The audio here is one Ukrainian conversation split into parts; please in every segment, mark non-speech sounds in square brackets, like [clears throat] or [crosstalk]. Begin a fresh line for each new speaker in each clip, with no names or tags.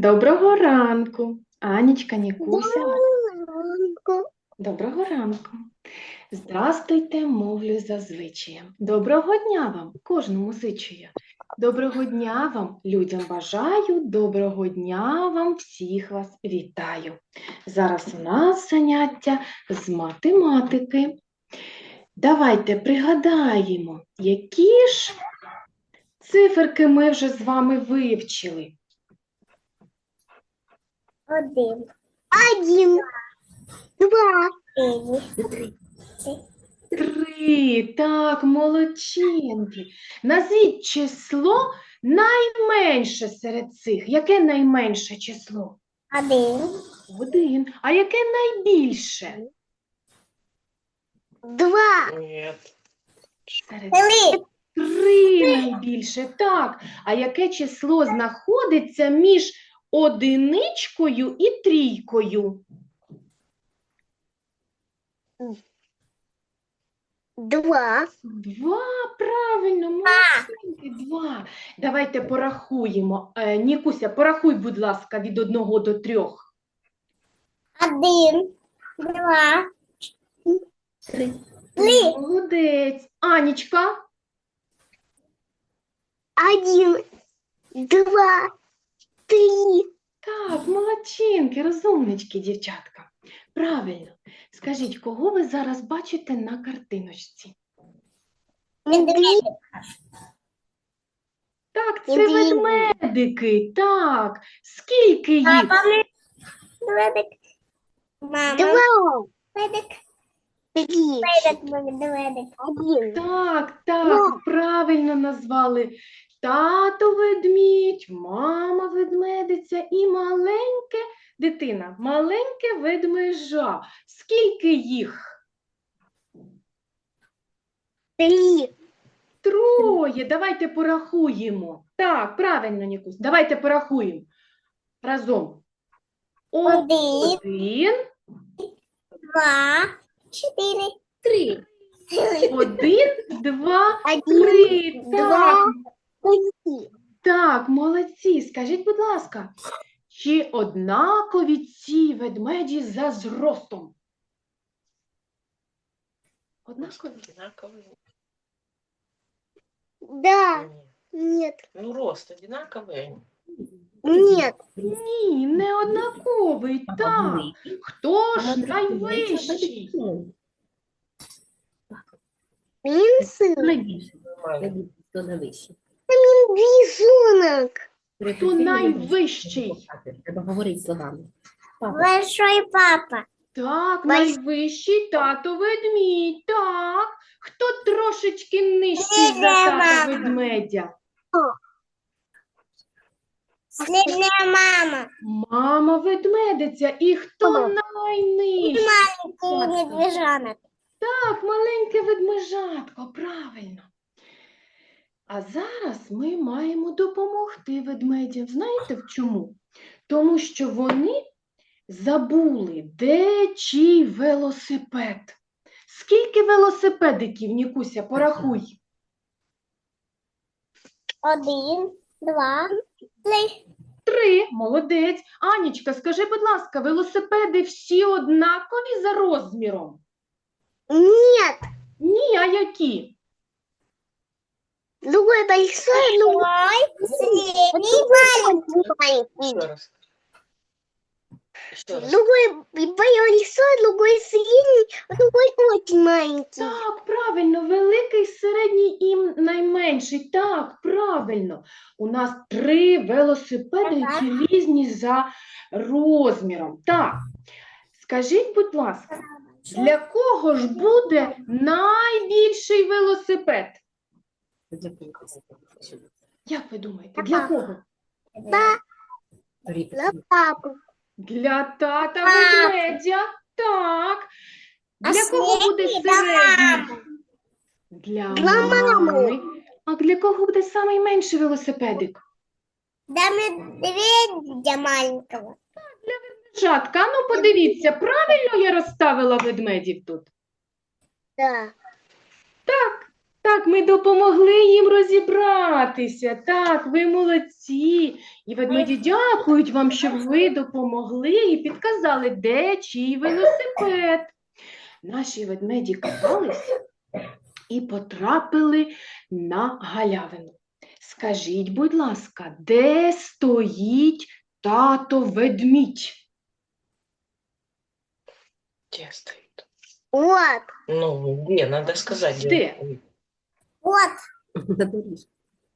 Доброго ранку, Анічка, Нікуся.
Ранку.
Доброго ранку. Здрастуйте, мовлю за звичаєм. Доброго дня вам, кожному зичу я. Доброго дня вам, людям бажаю, доброго дня вам, всіх вас вітаю. Зараз у нас заняття з математики. Давайте пригадаємо, які ж циферки ми вже з вами вивчили.
Один. Один. Два. Три.
Три, так, молодчинки. Назвіть число найменше серед цих. Яке найменше число?
Один.
Один. А яке найбільше?
Два.
Серед
Три.
три найбільше. Так. А яке число знаходиться між одиничкою і трійкою?
Два.
Два, правильно, молодчинки, два. Давайте порахуємо. Е, Нікуся, порахуй, будь ласка, від одного до трьох.
Один. Два. Три. Три.
Молодець. Анічка,
Один. Два. Три.
так, молодчинки, розумнички, дівчатка. Правильно. Скажіть, кого ви зараз бачите на картиночці?
Медведь.
Так, це
Медведик.
ведмедики. Так. Скільки їх?
Медведик. Мама.
Два.
Медведик. Медведик. Медведик.
Один.
Так, так, правильно назвали. Тато ведмідь, мама ведмедиця і маленьке дитина, маленьке ведмежа. Скільки їх?
Три.
Троє. Давайте порахуємо. Так, правильно, Нікусь. Давайте порахуємо. Разом.
Один.
Один,
Два. Чотири. Три. [laughs]
один, два,
Один.
три.
два.
Так,
Три.
Так, молодці. Скажіть, будь ласка, чи однакові ці ведмеді за зростом? Однакові?
Одинаковые.
Да.
Нет.
Нет.
Ну, рост одинаковый.
Нет.
Ні, не однаковий. Так. Хто ж найвищий?
Він сын.
Нормально.
Хто найвищий?
Візунок.
Хто найвищий?
Треба говорити словами. Папа.
Большой папа.
Так, найвищий тато ведмідь. Так. Хто трошечки нижчий за
Средня
тата
мама.
ведмедя?
Средняя мама.
Мама ведмедиця. І хто
Мама.
найнижчий?
Маленький медвежонок.
Так, маленьке ведмежатко, правильно. А зараз ми маємо допомогти ведмедям. Знаєте в чому? Тому що вони забули, де чий велосипед. Скільки велосипедиків, Нікуся, порахуй.
Один, два, три.
Три, молодець. Анічка, скажи, будь ласка, велосипеди всі однакові за розміром?
Нет.
Ні, а які?
Другой большой, другой
Ой, средний, маленький.
Еще раз.
Другой большой, другой средний, а другой очень маленький.
Так, правильно, великий, середній і найменший. Так, правильно. У нас три велосипеди, які різні за розміром. Так. Скажіть, будь ласка, для кого ж буде найбільший велосипед? Як ви думаєте, для кого?
Для папы.
Для тата ведмедя. Так. Для кого буде
середній для?
Для
Для мами.
мами. А для кого буде найменший велосипедик?
Да медведя маленького.
Жатка, ну подивіться, правильно я розставила ведмедів тут?
Да.
Так, Так, ми допомогли їм розібратися. Так, ви молодці. І ведмеді дякують вам, що ви допомогли і підказали, де чий велосипед. Наші ведмеді каталися і потрапили на галявину. Скажіть, будь ласка, де стоїть тато ведмідь?
Где стоит?
Вот,
Ну, где? Надо сказать.
Где?
Вот,
На доріжці.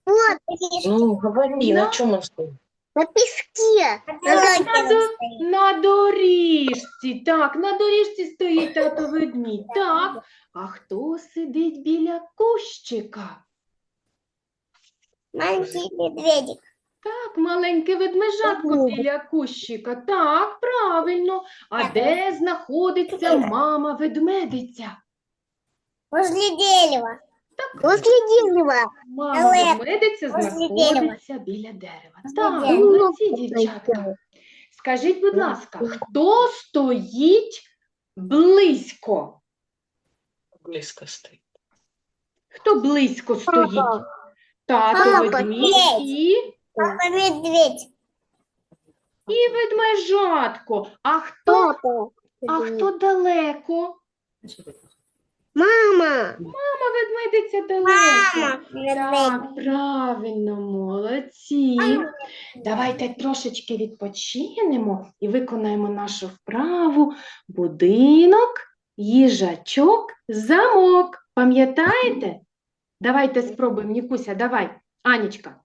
вот.
Ну, говори, на чем он стоит?
На песке.
на
на
он
до- На доріжці, так, на доріжці стоїть тато ведмідь, так. А хто сидить біля кущика?
Маленький медведик.
Так, маленьке ведмежатко
Ого.
біля кущика. Так, правильно. А де знаходиться [clears throat] мама ведмедиця?
Возле дерева.
Возле дерева.
Мама
Але
ведмедиця
возле
знаходиться біля дерева. Так,
дерева.
молодці, дівчатка. Скажіть, будь ласка, хто стоїть близько?
Близко стоит.
Хто близько стоїть? Тато
Папа,
ведмідь і,
Папа медведь.
і ведмежатко. А хто,
Папа.
а хто далеко?
Мама.
Мама ведмедиця далеко.
Мама.
Так, правильно, молодці. Давайте трошечки відпочинемо і виконаємо нашу вправу будинок, їжачок, замок. Пам'ятаєте? Давайте спробуємо, Нікуся, давай. Анічка.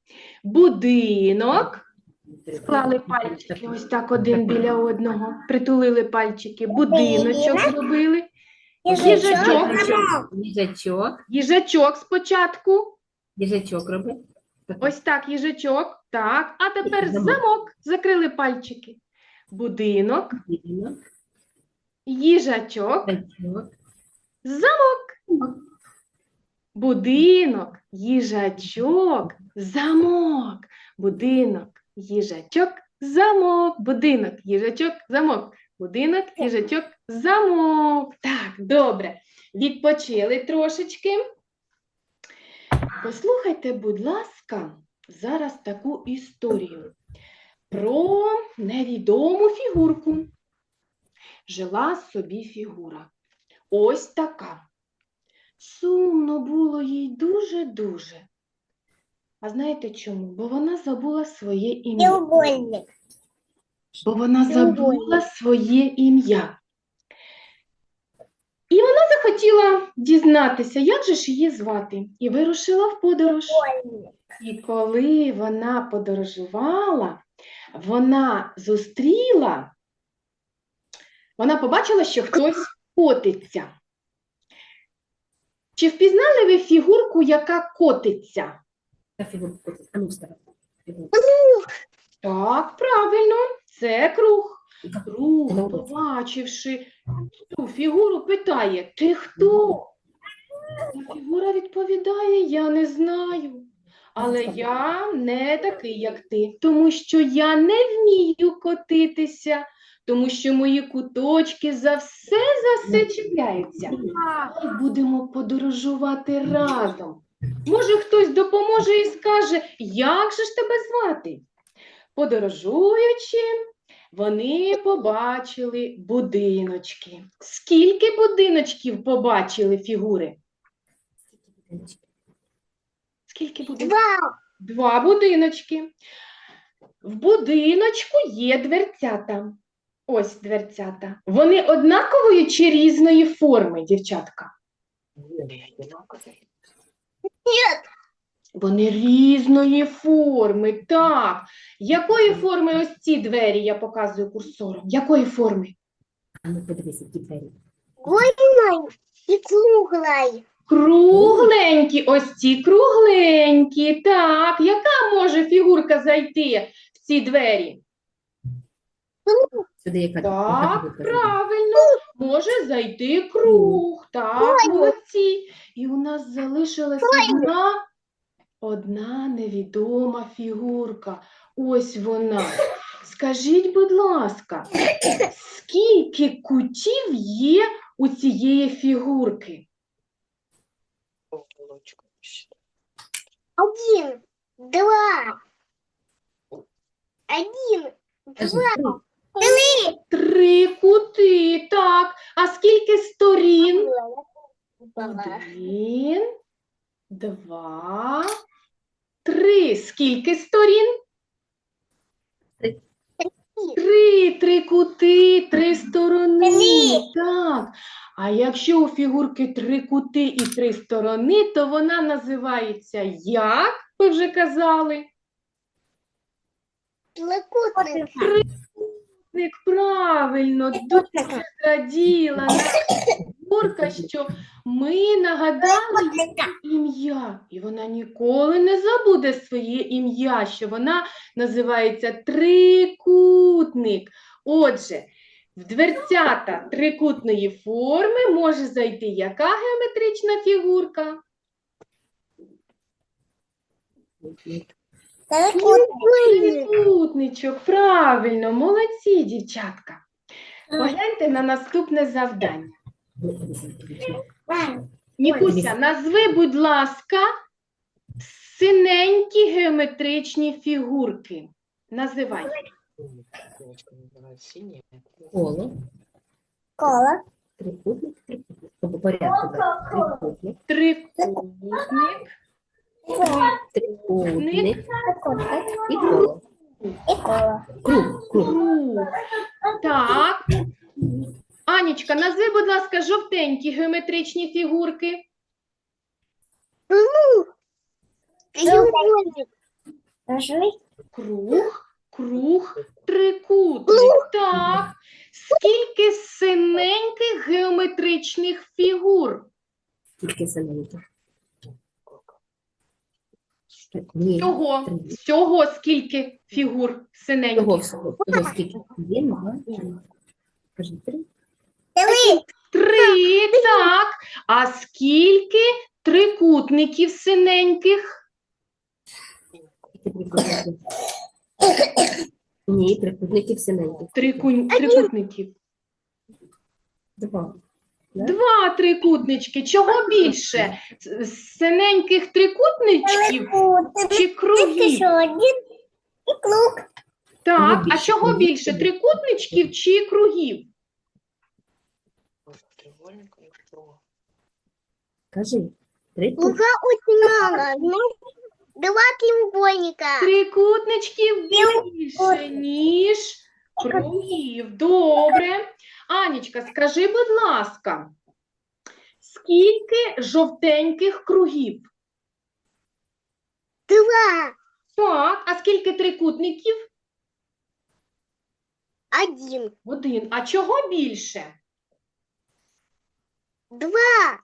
Будинок. Склали пальчики ось так один біля одного. Притулили пальчики. Будиночок зробили. Їжачок.
Їжачок.
Їжачок спочатку.
Їжачок роби.
Ось так, їжачок. Так. А тепер
Замок.
замок. Закрили пальчики. Будинок,
Будинок.
їжачок,
Їжачок.
замок. Будинок, їжачок, замок. Будинок, їжачок, замок. Будинок, їжачок, замок. Будинок, і їжачок, замок. Так, добре. Відпочили трошечки. Послухайте, будь ласка, зараз таку історію про невідому фігурку. Жила собі фігура. Ось така. Сумно було їй дуже-дуже. А знаєте чому? Бо вона забула своє ім'я.
Треугольник.
Бо вона забула своє ім'я. І вона захотіла дізнатися, як же ж її звати, і вирушила в подорож. І коли вона подорожувала, вона зустріла, вона побачила, що хтось котиться. Чи впізнали ви фігурку, яка котиться?
Ну.
Так, правильно, це круг. Круг,
Ну,
побачивши цю фігуру, питає: Ти хто? А фігура відповідає: Я не знаю. Але я не такий, як ти, тому що я не вмію котитися, тому що мої куточки за все за все чіпляються. І будемо подорожувати разом. Може, хтось допоможе і скаже, як же ж тебе звати? Подорожуючи, вони побачили будиночки. Скільки будиночків побачили фігури? Скільки будиночків?
Два.
Два будиночки. В будиночку є дверцята. Ось дверцята. Вони однакової чи різної форми, дівчатка?
Одинаковые.
Вони різної форми, так. Якої форми ось ці двері я показую курсором? Якої форми?
А ну подивись, які двері.
Гольной и круглой.
Кругленькі, ось ці кругленькі. Так, яка може фігурка зайти в ці двері?
Сюди яка,
Так, правильно, може зайти круг. Так, молодці. І у нас залишилась одна, одна невідома фігурка. Ось вона. Скажіть, будь ласка, скільки кутів є у цієї фігурки?
Один, два, один, два,
три.
Три кути. Так. А скільки сторін? Один, два, три. Скільки сторін?
Три.
Три, кути, три сторони. Так. А якщо у фігурки три кути і три сторони, то вона називається як? Ви вже казали.
трикутник,
Ник, правильно, дуже зраділа фігурка, що ми нагадали їй ім'я, і вона ніколи не забуде своє ім'я, що вона називається трикутник. Отже, в дверцята трикутної форми може зайти яка геометрична фігурка? Трикутничок, правильно, молодці, дівчатка. Погляньте на наступне завдання. Нікуся, назви, будь ласка, синенькі геометричні фігурки. Називай.
Коло,
Коло.
трикутник, трикутник. По порядку. Трикутник,
Трикутник,
трикутник і коло. Круг. круг.
Так. Анічка, назви, будь ласка, жовтенькі геометричні фігурки. Круг, круг, трикутник. Так. Скільки синеньких геометричних фігур?
Тільки синеньке. Ні.
Всього, всього скільки фігур синеньких?
всього. Всього скільки? Один, два, три. Кажи, три.
Три.
Три, так. А скільки трикутників синеньких?
Ні, трикутників синеньких.
Трику- Трикутників.
Два.
Два трикутнички. Чого більше? С- Синеньких трикутничків чи кругів?
Еще один. И круг.
Так, а чого більше? Трикутничків чи кругів?
Треугольник и круг.
Кажи. Трикутник.
Лука очень мало, ну, два треугольника,
Трикутничків більше, ніж кругів. Добре. Анічка, скажи, будь ласка, скільки жовтеньких кругів?
два,
Так, а скільки трикутників?
один,
Один. А чого більше?
Два,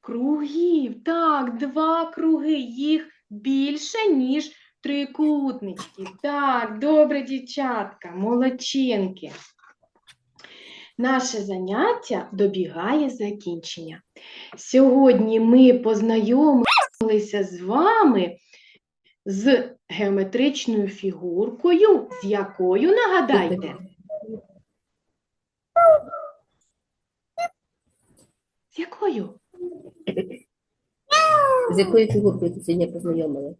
Кругів. Так, два круги. Їх більше, ніж трикутничків. Так, добре, дівчатка, молодчинки. Наше заняття добігає закінчення. Сьогодні ми познайомилися з вами з геометричною фігуркою, з якою нагадайте. З якою?
З якою фігуркою ти сьогодні познайомила?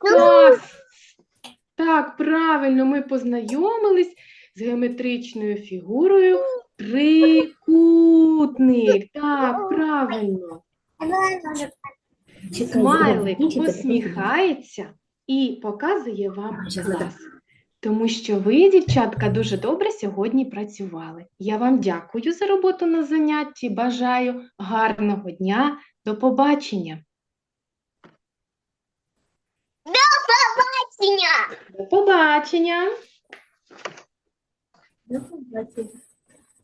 Так, так, правильно, ми познайомились з геометричною фігурою трикутник. Так, правильно.
Чекай,
Смайлик усміхається і показує вам клас. Тому що ви, дівчатка, дуже добре сьогодні працювали. Я вам дякую за роботу на занятті. Бажаю гарного дня. До побачення.
синя.
До побачення.
До побачення.